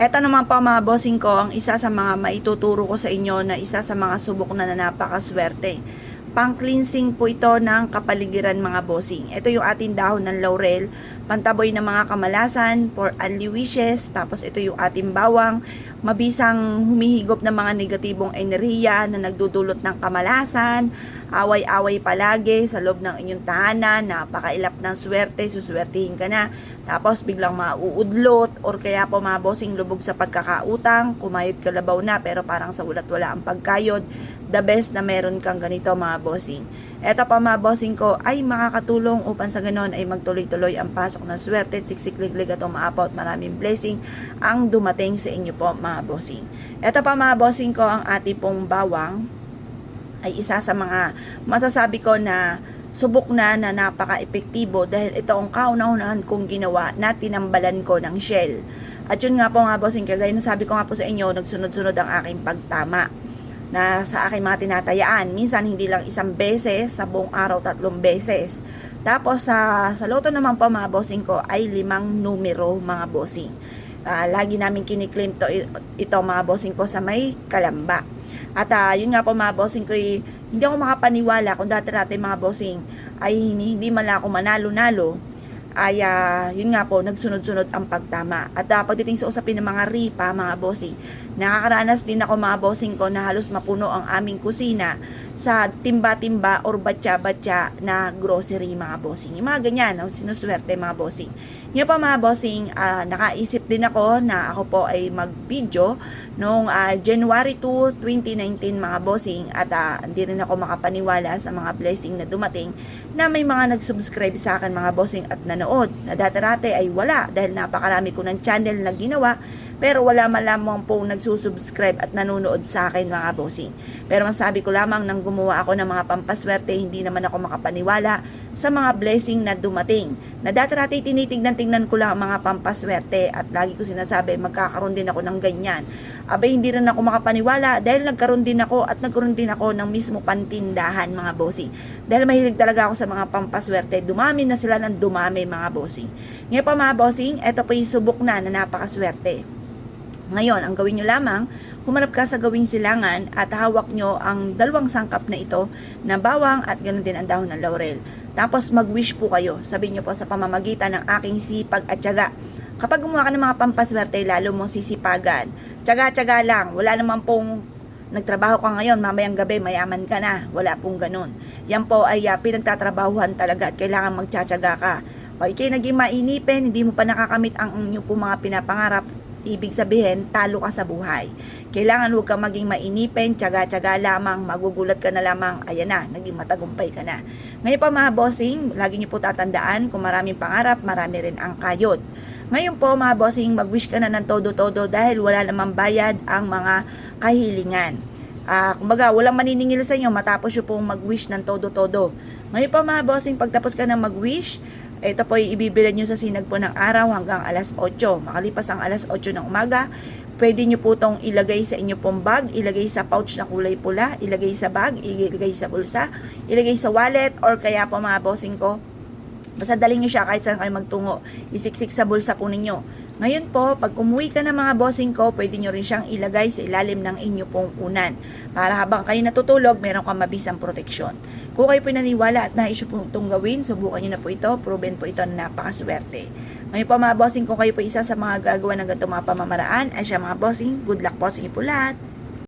Ito naman po mga bossing ko, ang isa sa mga maituturo ko sa inyo na isa sa mga subok na, na napakaswerte. Pang-cleansing po ito ng kapaligiran mga bossing. Ito yung ating dahon ng laurel, pantaboy ng mga kamalasan, for only wishes, tapos ito yung ating bawang, mabisang humihigop ng mga negatibong enerhiya na nagdudulot ng kamalasan, away-away palagi sa loob ng inyong tahanan, napakailap ng swerte, suswertihin ka na, tapos biglang mauudlot, or kaya po mga lubog sa pagkakautang, kumayod kalabaw na pero parang sa ulat wala ang pagkayod, the best na meron kang ganito mga bossing. Ito pa mga bossing ko ay makakatulong upang sa ganon ay magtuloy-tuloy ang pasok ng swerte, siksik-liglig at umaapaw at maraming blessing ang dumating sa inyo po mga bossing. Ito pa mga bossing ko ang ating pong bawang ay isa sa mga masasabi ko na subok na na napaka-epektibo dahil ito ang kauna-unahan kong ginawa na tinambalan ko ng shell. At yun nga po nga bossing, kagaya na sabi ko nga po sa inyo, nagsunod-sunod ang aking pagtama na sa aking mga tinatayaan. Minsan hindi lang isang beses, sa buong araw tatlong beses. Tapos sa, sa loto naman po mga bossing ko ay limang numero mga bossing. Ah, lagi namin kiniklaim to, ito mga bossing ko sa may kalamba. At ah, yun nga po mga bossing ko, hindi ako makapaniwala kung dati-dati mga bossing ay hindi, man ako manalo-nalo ay ah, yun nga po, nagsunod-sunod ang pagtama. At uh, pagdating sa usapin ng mga ripa, mga bossing, nakakaranas din ako mga bossing ko na halos mapuno ang aming kusina sa timba-timba or batya-batya na grocery mga bossing. Yung mga ganyan, no? sinuswerte mga bossing. Ngayon pa mga bossing, ah, nakaisip din ako na ako po ay mag-video noong ah, January 2, 2019 mga bossing at ah, hindi rin ako makapaniwala sa mga blessing na dumating na may mga nag-subscribe sa akin mga bossing at nanood. Na dati-dati ay wala dahil napakarami ko ng channel na ginawa pero wala man lamang pong nagsusubscribe at nanonood sa akin mga bossing. Pero masabi ko lamang nang gumawa ako ng mga pampaswerte, hindi naman ako makapaniwala sa mga blessing na dumating. Na dati-dati tinitignan-tignan ko lang ang mga pampaswerte at lagi ko sinasabi magkakaroon din ako ng ganyan. Abay hindi rin ako makapaniwala dahil nagkaroon din ako at nagkaroon din ako ng mismo pantindahan mga bossing. Dahil mahilig talaga ako sa mga pampaswerte, dumami na sila ng dumami mga bossing. Ngayon pa mga bossing, ito po yung subok na na napakaswerte. Ngayon, ang gawin nyo lamang, humarap ka sa gawing silangan at hawak nyo ang dalawang sangkap na ito na bawang at ganoon din ang dahon ng laurel. Tapos mag-wish po kayo. Sabihin nyo po sa pamamagitan ng aking sipag at tiyaga. Kapag gumawa ka ng mga pampaswerte, lalo mong sisipagan. Tiyaga-tiyaga lang. Wala naman pong nagtrabaho ka ngayon, mamayang gabi, mayaman ka na. Wala pong ganun. Yan po ay uh, pinagtatrabahuhan talaga at kailangan magtsatsaga ka. Pag ikay naging mainipin, hindi mo pa nakakamit ang inyong po mga pinapangarap, ibig sabihin, talo ka sa buhay. Kailangan huwag kang maging mainipin, tsaga-tsaga lamang, magugulat ka na lamang, ayan na, naging matagumpay ka na. Ngayon pa mga bossing, lagi niyo po tatandaan, kung maraming pangarap, marami rin ang kayod. Ngayon po mga bossing, mag-wish ka na ng todo-todo dahil wala namang bayad ang mga kahilingan. Ah, kumbaga, walang maniningil sa inyo matapos yung pong mag-wish ng todo-todo. Ngayon pa mga bossing, pagtapos ka ng mag-wish, ito po ay ibibilad nyo sa sinag po ng araw hanggang alas 8. Makalipas ang alas 8 ng umaga, pwede nyo po itong ilagay sa inyo pong bag, ilagay sa pouch na kulay pula, ilagay sa bag, ilagay sa bulsa, ilagay sa wallet, or kaya po mga bossing ko, Basta dalhin nyo siya kahit saan kayo magtungo. Isiksik sa bulsa po ninyo. Ngayon po, pag umuwi ka ng mga bossing ko, pwede nyo rin siyang ilagay sa ilalim ng inyo pong unan. Para habang kayo natutulog, meron kang mabisang proteksyon. Kung kayo po naniwala at nais po itong gawin, subukan nyo na po ito. Proven po ito na napakaswerte. Ngayon po mga bossing, kung kayo po isa sa mga gagawa ng ganitong mga pamamaraan, ay siya mga bossing, good luck po sa inyo po lahat.